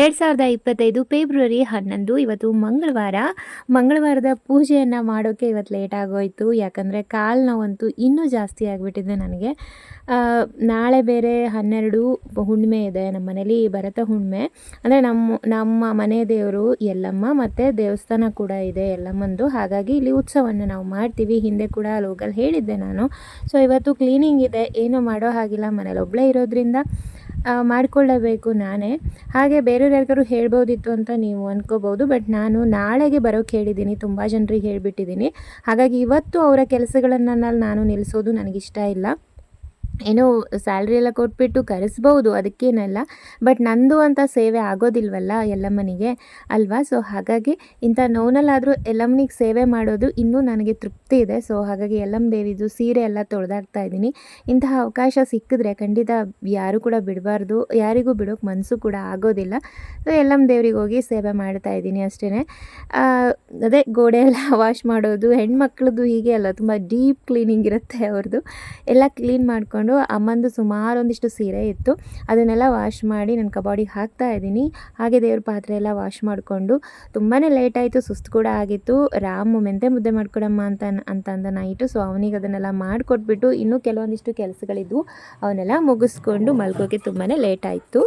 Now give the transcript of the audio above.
ಎರಡು ಸಾವಿರದ ಇಪ್ಪತ್ತೈದು ಫೆಬ್ರವರಿ ಹನ್ನೊಂದು, ಇವತ್ತು ಮಂಗಳವಾರ. ಮಂಗಳವಾರದ ಪೂಜೆಯನ್ನು ಮಾಡೋಕ್ಕೆ ಇವತ್ತು ಲೇಟ್ ಆಗೋಯಿತು. ಯಾಕಂದರೆ ಕಾಲು ನೋವಂತೂ ಇನ್ನೂ ಜಾಸ್ತಿ ಆಗಿಬಿಟ್ಟಿದೆ ನನಗೆ. ನಾಳೆ ಬೇರೆ ಹನ್ನೆರಡು ಹುಣ್ಣಿಮೆ ಇದೆ, ನಮ್ಮ ಮನೇಲಿ ಭರತ ಹುಣ್ಣಿಮೆ. ಅಂದರೆ ನಮ್ಮ ನಮ್ಮ ಮನೆ ದೇವರು ಎಲ್ಲಮ್ಮ ಮತ್ತು ದೇವಸ್ಥಾನ ಕೂಡ ಇದೆ ಎಲ್ಲಮ್ಮಂದು ಹಾಗಾಗಿ ಇಲ್ಲಿ ಉತ್ಸವವನ್ನು ನಾವು ಮಾಡ್ತೀವಿ. ಹಿಂದೆ ಕೂಡ ಲೋಕಲ್ ಹೇಳಿದ್ದೆ ನಾನು. ಸೊ ಇವತ್ತು ಕ್ಲೀನಿಂಗ್ ಇದೆ. ಏನೂ ಮಾಡೋ ಹಾಗಿಲ್ಲ. ಮನೇಲಿ ಒಬ್ಬಳೇ ಇರೋದ್ರಿಂದ ಮಾಡ್ಕೊಳ್ಳೇಬೇಕು ನಾನೇ. ಹಾಗೆ ಬೇರೆಯವ್ರು ಯಾರಿಗಾರು ಹೇಳ್ಬೋದಿತ್ತು ಅಂತ ನೀವು ಅಂದ್ಕೋಬೋದು ಬಟ್ ನಾನು ನಾಳೆಗೆ ಬರೋಕ್ಕೆ ಹೇಳಿದ್ದೀನಿ, ತುಂಬ ಜನರಿಗೆ ಹೇಳಿಬಿಟ್ಟಿದ್ದೀನಿ. ಹಾಗಾಗಿ ಇವತ್ತು ಅವರ ಕೆಲಸಗಳನ್ನು ನಾನು ನಿಲ್ಲಿಸೋದು ನನಗಿಷ್ಟ ಇಲ್ಲ. ಏನೋ ಸ್ಯಾಲ್ರಿ ಎಲ್ಲ ಕೊಟ್ಬಿಟ್ಟು ಕರೆಸ್ಬೋದು, ಅದಕ್ಕೇನಲ್ಲ. ಬಟ್ ನಂದು ಅಂತ ಸೇವೆ ಆಗೋದಿಲ್ವಲ್ಲ ಎಲ್ಲಮ್ಮನಿಗೆ ಅಲ್ವಾ? ಸೊ ಹಾಗಾಗಿ ಇಂಥ ನೋನಲ್ಲಾದರೂ ಎಲ್ಲಮ್ಮನಿಗೆ ಸೇವೆ ಮಾಡೋದು ಇನ್ನೂ ನನಗೆ ತೃಪ್ತಿ ಇದೆ. ಸೊ ಹಾಗಾಗಿ ಎಲ್ಲಮ್ಮ ದೇವಿದು ಸೀರೆ ಎಲ್ಲ ತೊಳೆದಾಗ್ತಾ ಇದ್ದೀನಿ. ಇಂತಹ ಅವಕಾಶ ಸಿಕ್ಕಿದ್ರೆ ಖಂಡಿತ ಯಾರು ಕೂಡ ಬಿಡಬಾರ್ದು, ಯಾರಿಗೂ ಬಿಡೋಕ್ಕೆ ಮನಸ್ಸು ಕೂಡ ಆಗೋದಿಲ್ಲ. ಸೊ ಎಲ್ಲಮ್ಮ ದೇವ್ರಿಗೆ ಹೋಗಿ ಸೇವೆ ಮಾಡ್ತಾ ಇದ್ದೀನಿ ಅಷ್ಟೇ ಅದೇ ಗೋಡೆ ಎಲ್ಲ ವಾಶ್ ಮಾಡೋದು, ಹೆಣ್ಮಕ್ಳದ್ದು ಹೀಗೆ ಅಲ್ಲ, ತುಂಬ ಡೀಪ್ ಕ್ಲೀನಿಂಗ್ ಇರುತ್ತೆ ಅವ್ರದ್ದು ಎಲ್ಲ ಕ್ಲೀನ್ ಮಾಡಿಕೊಂಡು ಅಮ್ಮಂದು ಸುಮಾರು ಒಂದಿಷ್ಟು ಸೀರೆ ಇತ್ತು. ಅದನ್ನೆಲ್ಲ ವಾಶ್ ಮಾಡಿ ನಾನು ಕಬಾಡಿಗೆ ಹಾಕ್ತಾ ಇದ್ದೀನಿ. ಹಾಗೆ ದೇವ್ರ ಪಾತ್ರೆ ಎಲ್ಲ ವಾಶ್ ಮಾಡಿಕೊಂಡು ತುಂಬಾ ಲೇಟ್ ಆಯಿತು, ಸುಸ್ತು ಕೂಡ ಆಗಿತ್ತು. ರಾಮು ಮೆಂತೆ ಮುದ್ದೆ ಮಾಡ್ಕೊಡಮ್ಮ ಅಂತ ಅಂತಂದ ನೈಟು ಸೊ ಅವನಿಗೆ ಅದನ್ನೆಲ್ಲ ಮಾಡಿಕೊಟ್ಬಿಟ್ಟು ಇನ್ನೂ ಕೆಲವೊಂದಿಷ್ಟು ಕೆಲಸಗಳಿದ್ವು. ಅವನ್ನೆಲ್ಲ ಮುಗಿಸ್ಕೊಂಡು ಮಲ್ಗೋಕ್ಕೆ ತುಂಬಾ ಲೇಟ್ ಆಯಿತು.